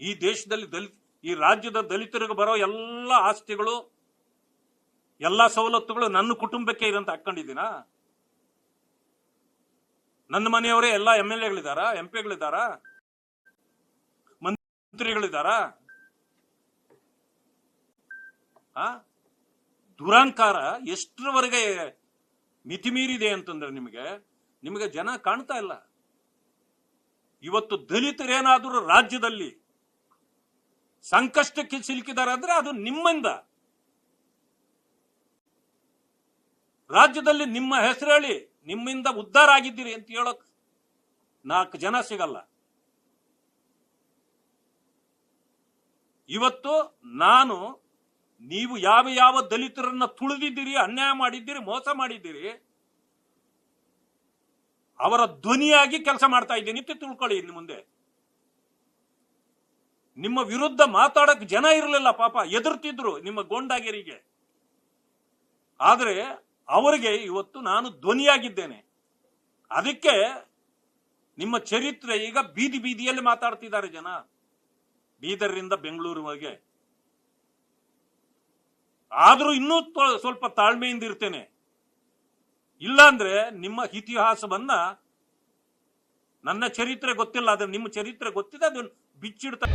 ಈ ದೇಶದಲ್ಲಿ ದಲಿತ, ಈ ರಾಜ್ಯದ ದಲಿತರಿಗೆ ಬರೋ ಎಲ್ಲ ಆಸ್ತಿಗಳು, ಎಲ್ಲ ಸವಲತ್ತುಗಳು ನನ್ನ ಕುಟುಂಬಕ್ಕೆ ಇರಂತ ಹಾಕೊಂಡಿದ್ದೀನಾ ನನ್ನ ಮನೆಯವರೇ ಎಲ್ಲ ಎಂ ಎಲ್ ಎಗಳಿದಾರ ಎಂ ಪಿಗಳಿದಾರ ಮಂತ್ರಿಗಳಿದಾರ ಆ? ದುರಾಂಕಾರ ಎಷ್ಟರವರೆಗೆ ಮಿತಿಮೀರಿದೆ ಅಂತಂದ್ರೆ ನಿಮಗೆ ನಿಮಗೆ ಜನ ಕಾಣ್ತಾ ಇಲ್ಲ. ಇವತ್ತು ದಲಿತರೇನಾದರೂ ರಾಜ್ಯದಲ್ಲಿ ಸಂಕಷ್ಟಕ್ಕೆ ಸಿಲುಕಿದ್ದಾರೆ ಅಂದ್ರೆ ಅದು ನಿಮ್ಮಿಂದ. ರಾಜ್ಯದಲ್ಲಿ ನಿಮ್ಮ ಹೆಸರು ಹೇಳಿ ನಿಮ್ಮಿಂದ ಉದ್ಧಾರ ಆಗಿದ್ದೀರಿ ಅಂತ ಹೇಳಕ್ ನಾಲ್ಕು ಜನ ಸಿಗಲ್ಲ. ಇವತ್ತು ನಾನು ನೀವು ಯಾವ ಯಾವ ದಲಿತರನ್ನ ತುಳಿದಿದ್ದೀರಿ, ಅನ್ಯಾಯ ಮಾಡಿದ್ದೀರಿ, ಮೋಸ ಮಾಡಿದ್ದೀರಿ, ಅವರ ಧ್ವನಿಯಾಗಿ ಕೆಲಸ ಮಾಡ್ತಾ ಇದ್ದೀನಿ ಅಂತ ತಿಳ್ಕೊಳ್ಳಿ ಇನ್ನು ಮುಂದೆ. ನಿಮ್ಮ ವಿರುದ್ಧ ಮಾತಾಡಕ್ ಜನ ಇರಲಿಲ್ಲ, ಪಾಪ ಎದುರ್ತಿದ್ರು ನಿಮ್ಮ ಗೊಂಡಾಗಿರಿಗೆ. ಆದ್ರೆ ಅವರಿಗೆ ಇವತ್ತು ನಾನು ಧ್ವನಿಯಾಗಿದ್ದೇನೆ. ಅದಕ್ಕೆ ನಿಮ್ಮ ಚರಿತ್ರೆ ಈಗ ಬೀದಿ ಬೀದಿಯಲ್ಲಿ ಮಾತಾಡ್ತಿದ್ದಾರೆ ಜನ. ಬೀದರ್ರಿಂದ ಬೆಂಗಳೂರಿಗೆ ಆದ್ರೂ ಇನ್ನೂ ಸ್ವಲ್ಪ ತಾಳ್ಮೆಯಿಂದ ಇರ್ತೇನೆ. ಇಲ್ಲಾಂದ್ರೆ ನಿಮ್ಮ ಇತಿಹಾಸವನ್ನ ನನ್ನ ಚರಿತ್ರೆ ಗೊತ್ತಿಲ್ಲ ಆದ್ರೆ ನಿಮ್ಮ ಚರಿತ್ರೆ ಗೊತ್ತಿದೆ, ಅದನ್ನ ಬಿಚ್ಚಿಡ್ತಾ